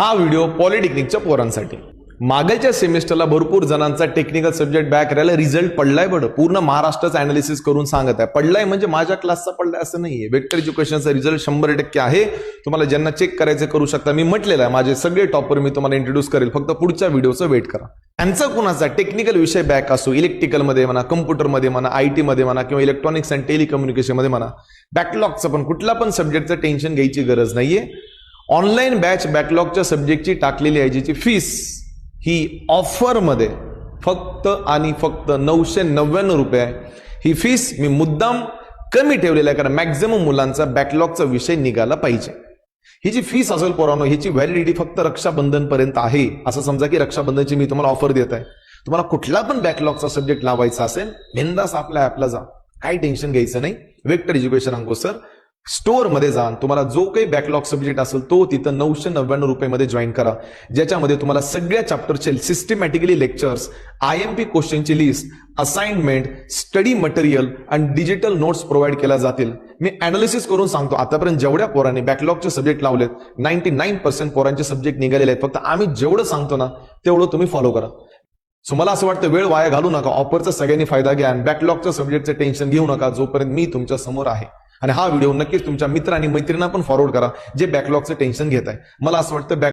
हा व्हिडिओ पॉलिटेक्निकच्या पोरांसाठी. मागच्या सेमिस्टरला भरपूर जणांचा टेक्निकल सब्जेक्ट बॅक राहिला रिझल्ट पडलाय बरं. पूर्ण महाराष्ट्राचं अनालिसिस करून सांगत आहे. पडलाय म्हणजे माझ्या क्लासचा पडलाय असं नाहीये. वेक्टर एज्युकेशनचा रिझल्ट शंभर टक्के आहे. तुम्हाला ज्यांना चेक करायचं करू शकता मी म्हटलेलं आहे माझे सगळे टॉपर मी तुम्हाला इंट्रोड्यूस करेल. फक्त पुढच्या व्हिडिओचं वेट करा. त्यांचा कुणाचा टेक्निकल विषय बॅक असो इलेक्ट्रिकलमध्ये म्हणा कम्प्युटरमध्ये म्हणा आय टीमध्ये म्हणा किंवा इलेक्ट्रॉनिक्स अँड टेलिकम्युनिकेशनमध्ये म्हणा बॅकलॉगचं पण कुठला पण सब्जेक्टचं टेन्शन घ्यायची गरज नाहीये. ऑनलाईन बॅच बॅकलॉगच्या सब्जेक्टची टाकलेली आहे जिची फीस ही ऑफरमध्ये फक्त आणि फक्त नऊशे नव्याण्णव रुपये आहे. ही फीस मी मुद्दाम कमी ठेवलेली आहे कारण मॅक्झिमम मुलांचा बॅकलॉगचा विषय निघाला पाहिजे. ही जी फीस असेल पोरानो ह्याची व्हॅलिडिटी फक्त रक्षाबंधनपर्यंत आहे. असं समजा की रक्षाबंधनची मी तुम्हाला ऑफर देत आहे. तुम्हाला कुठला पण बॅकलॉगचा सब्जेक्ट लावायचा असेल बिंदास आपल्या ॲपला जा. काही टेन्शन घ्यायचं नाही. वेक्टर एज्युकेशन अंगो सर स्टोअरमध्ये जा तुम्हाला जो काही बॅकलॉग सब्जेक्ट असेल तो तिथं नऊशे नव्याण्णव रुपयामध्ये जॉईन करा. ज्याच्यामध्ये तुम्हाला सगळ्या चॅप्टरचे systematically lectures I M P क्वेश्चनची list assignment study material आणि डिजिटल नोट्स प्रोव्हाइड केल्या जातील. मी अनालिसिस करून सांगतो आतापर्यंत जेवढ्या पोरांनी बॅकलॉगचे सब्जेक्ट लावलेत नाईन्टी नाईन पर्सेंट पोरांचे सब्जेक्ट निघालेले आहेत. फक्त आम्ही जेवढं सांगतो ना तेवढं तुम्ही फॉलो करा. सो मला असं वाटतं वेळ वाया घालू नका. ऑफरचा सगळ्यांनी फायदा घ्या आणि बॅकलॉगच्या सब्जेक्टचं टेन्शन घेऊ नका जोपर्यंत मी तुमच्यासमोर आहे. आणि हा व्हिडिओ नक्कीच तुमच्या मित्र आणि मैत्रिणींना पण फॉरवर्ड करा जे बॅकलॉगचं टेन्शन घेत आहे. मला असं वाटतं बॅक